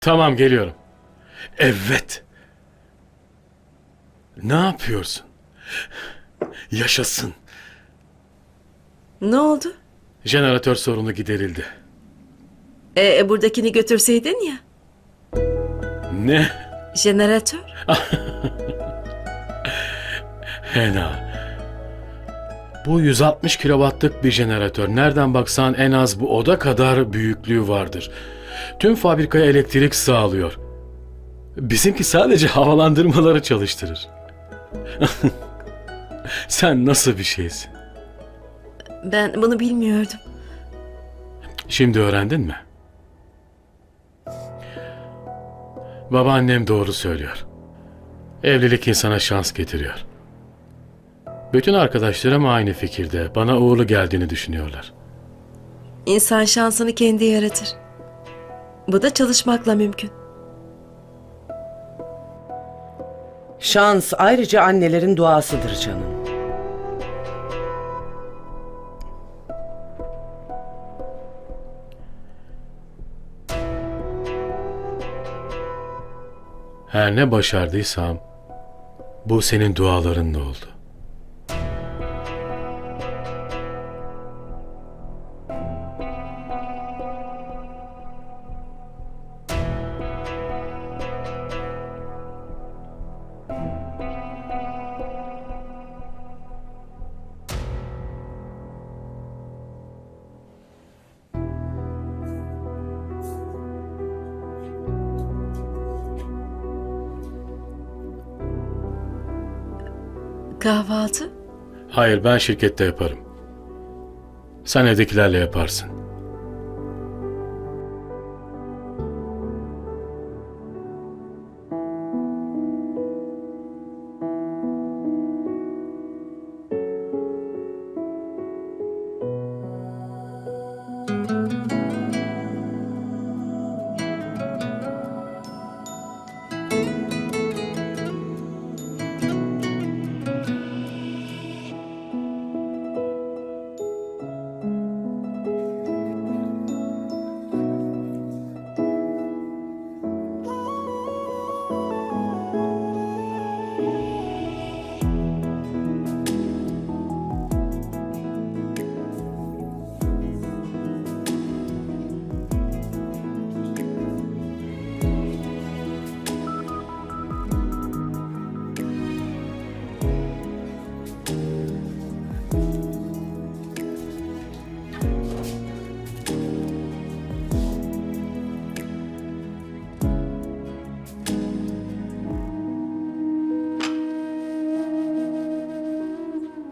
Tamam geliyorum. Evet. Ne yapıyorsun? Yaşasın. Ne oldu? Jeneratör sorunu giderildi. E, e, buradakini götürseydin ya. Ne? Jeneratör. Hena. Bu 160 kilowattlık bir jeneratör. Nereden baksan en az bu oda kadar büyüklüğü vardır. Tüm fabrikaya elektrik sağlıyor. Bizimki sadece havalandırmaları çalıştırır. Sen nasıl bir şeysin? Ben bunu bilmiyordum. Şimdi öğrendin mi? Babaannem doğru söylüyor. Evlilik insana şans getiriyor. Bütün arkadaşlarım aynı fikirde. Bana uğurlu geldiğini düşünüyorlar. İnsan şansını kendi yaratır. Bu da çalışmakla mümkün. Şans ayrıca annelerin duasıdır canım. Her ne başardıysam bu senin dualarınla oldu. Kahvaltı? Hayır ben şirkette yaparım. Sen evdekilerle yaparsın.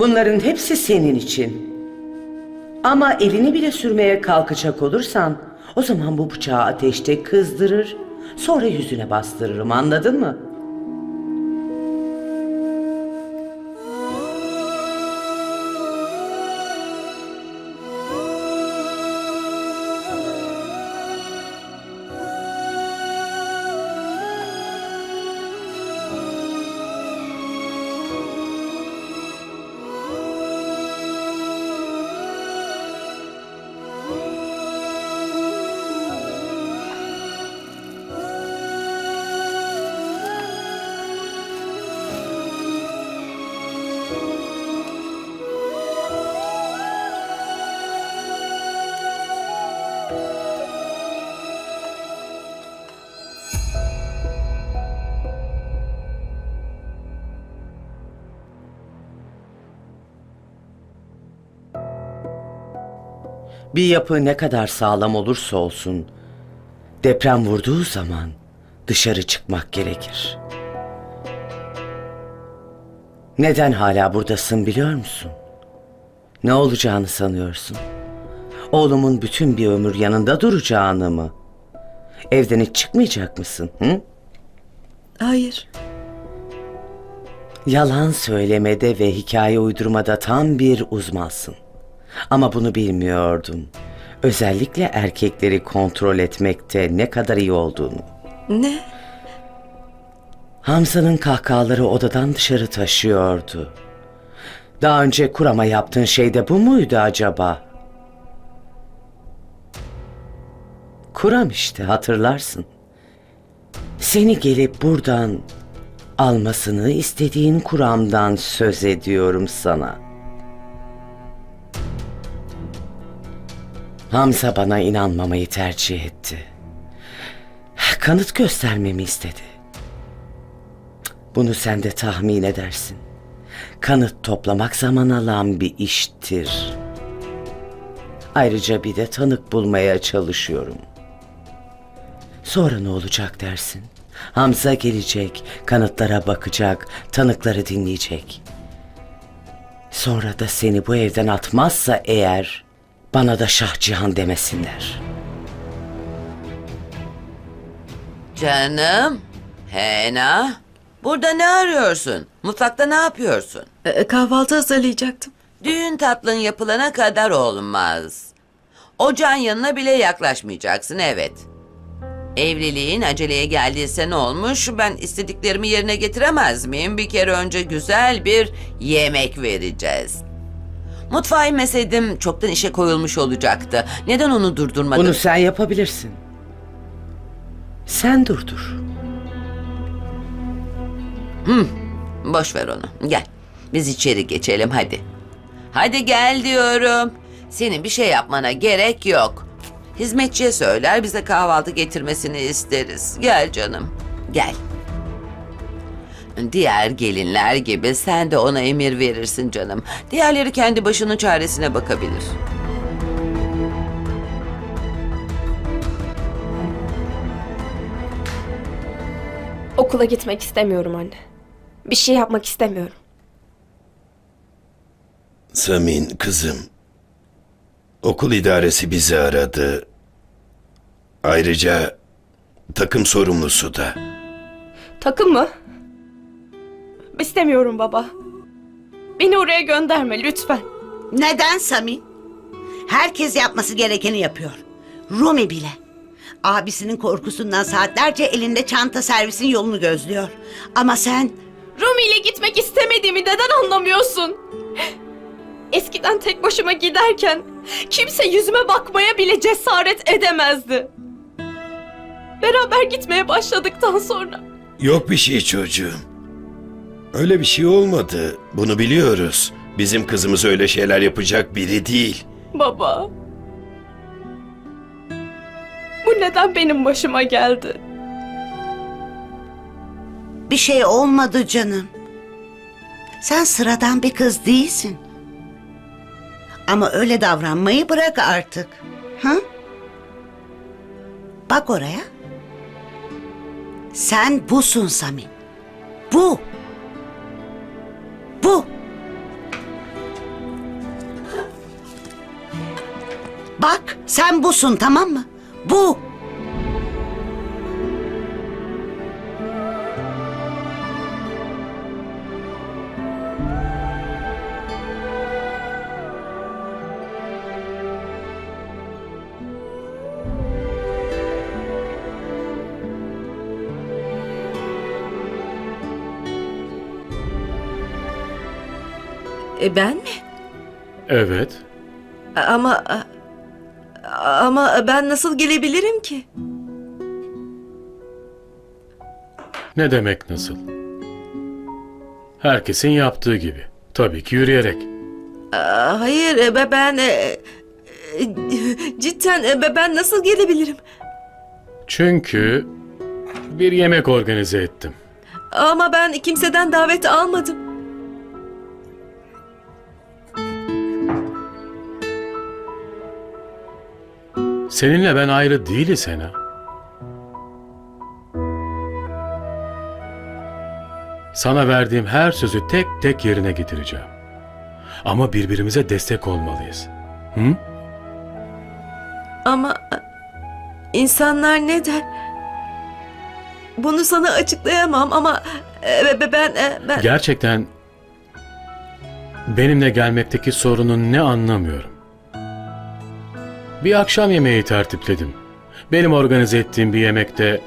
Bunların hepsi senin için. Ama elini bile sürmeye kalkacak olursan o zaman bu bıçağı ateşte kızdırır, sonra yüzüne bastırırım anladın mı? Bir yapı ne kadar sağlam olursa olsun deprem vurduğu zaman dışarı çıkmak gerekir. Neden hala buradasın biliyor musun? Ne olacağını sanıyorsun? Oğlumun bütün bir ömür yanında duracağını mı? Evden hiç çıkmayacak mısın? Hı? Hayır. Yalan söylemede ve hikaye uydurmada tam bir uzmansın. Ama bunu bilmiyordum. Özellikle erkekleri kontrol etmekte ne kadar iyi olduğunu. Ne? Hamza'nın kahkahaları odadan dışarı taşıyordu. Daha önce kurama yaptığın şey de bu muydu acaba? Kuram işte hatırlarsın. Seni gelip buradan almasını istediğin kuramdan söz ediyorum sana. Hamza bana inanmamayı tercih etti. Kanıt göstermemi istedi. Bunu sen de tahmin edersin. Kanıt toplamak zaman alan bir iştir. Ayrıca bir de tanık bulmaya çalışıyorum. Sonra ne olacak dersin? Hamza gelecek, kanıtlara bakacak, tanıkları dinleyecek. Sonra da seni bu evden atmazsa eğer bana da Şah Cihan demesinler. Canım, Hena, burada ne arıyorsun? Mutfakta ne yapıyorsun? Ee, kahvaltı hazırlayacaktım. Düğün tatlın yapılana kadar olmaz. Ocağın yanına bile yaklaşmayacaksın, evet. Evliliğin aceleye geldiyse ne olmuş? Ben istediklerimi yerine getiremez miyim? Bir kere önce güzel bir yemek vereceğiz. Mutfağı inmeseydim çoktan işe koyulmuş olacaktı. Neden onu durdurmadın? Bunu sen yapabilirsin. Sen durdur. Boş ver onu. Gel. Biz içeri geçelim hadi. Hadi gel diyorum. Senin bir şey yapmana gerek yok. Hizmetçiye söyler bize kahvaltı getirmesini isteriz. Gel canım. Gel. Diğer gelinler gibi sen de ona emir verirsin canım. Diğerleri kendi başının çaresine bakabilir. Okula gitmek istemiyorum anne. Bir şey yapmak istemiyorum. Samin kızım. Okul idaresi bizi aradı. Ayrıca takım sorumlusu da. Takım mı? İstemiyorum baba. Beni oraya gönderme lütfen. Neden Samin? Herkes yapması gerekeni yapıyor. Rumi bile. Abisinin korkusundan saatlerce elinde çanta servisin yolunu gözlüyor. Ama sen Rumi ile gitmek istemediğimi neden anlamıyorsun? Eskiden tek başıma giderken kimse yüzüme bakmaya bile cesaret edemezdi. Beraber gitmeye başladıktan sonra Yok bir şey çocuğum. Öyle bir şey olmadı. Bunu biliyoruz. Bizim kızımız öyle şeyler yapacak biri değil. baba. Bu neden benim başıma geldi? bir şey olmadı canım. Sen sıradan bir kız değilsin. Ama öyle davranmayı bırak artık. Ha? Bak oraya. Sen busun Samin. Bu. Bu. Sen busun tamam mı? Bu. E, ben mi? Evet. Ama ama ben nasıl gelebilirim ki? Ne demek nasıl? Herkesin yaptığı gibi. Tabii ki yürüyerek. Aa, Hayır be- ben e, e, cidden e, be- ben nasıl gelebilirim? Çünkü bir yemek organize ettim. Ama ben kimseden davet almadım. Seninle ben ayrı değiliz Hena. Sana verdiğim her sözü tek tek yerine getireceğim. Ama birbirimize destek olmalıyız. Hı? Ama insanlar ne der? Bunu sana açıklayamam ama e, be- ben e, ben Gerçekten benimle gelmekteki sorunun ne anlamıyorum. Bir akşam yemeği tertipledim. Benim organize ettiğim bir yemekte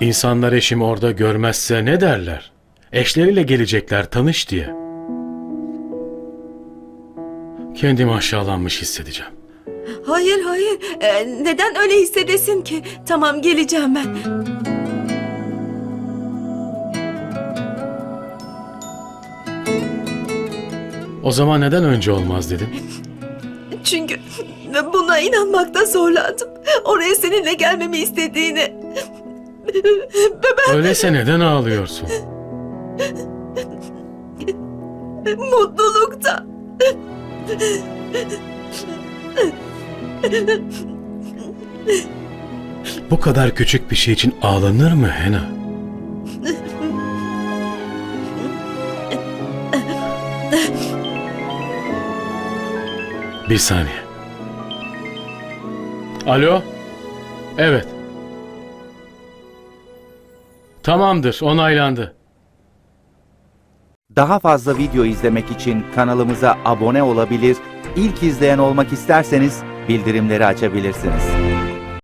insanlar eşimi orada görmezse ne derler? Eşleriyle gelecekler tanış diye. Kendimi aşağılanmış hissedeceğim. Hayır hayır. Ee, neden öyle hissedesin ki? Tamam geleceğim ben. O zaman neden önce olmaz dedim? Çünkü buna inanmakta zorlandım. Oraya seninle gelmemi istediğini. Öyleyse neden ağlıyorsun? Mutlulukta. Bu kadar küçük bir şey için ağlanır mı Hena? Bir saniye. Alo? Evet. Tamamdır, onaylandı. Daha fazla video izlemek için kanalımıza abone olabilir, ilk izleyen olmak isterseniz bildirimleri açabilirsiniz.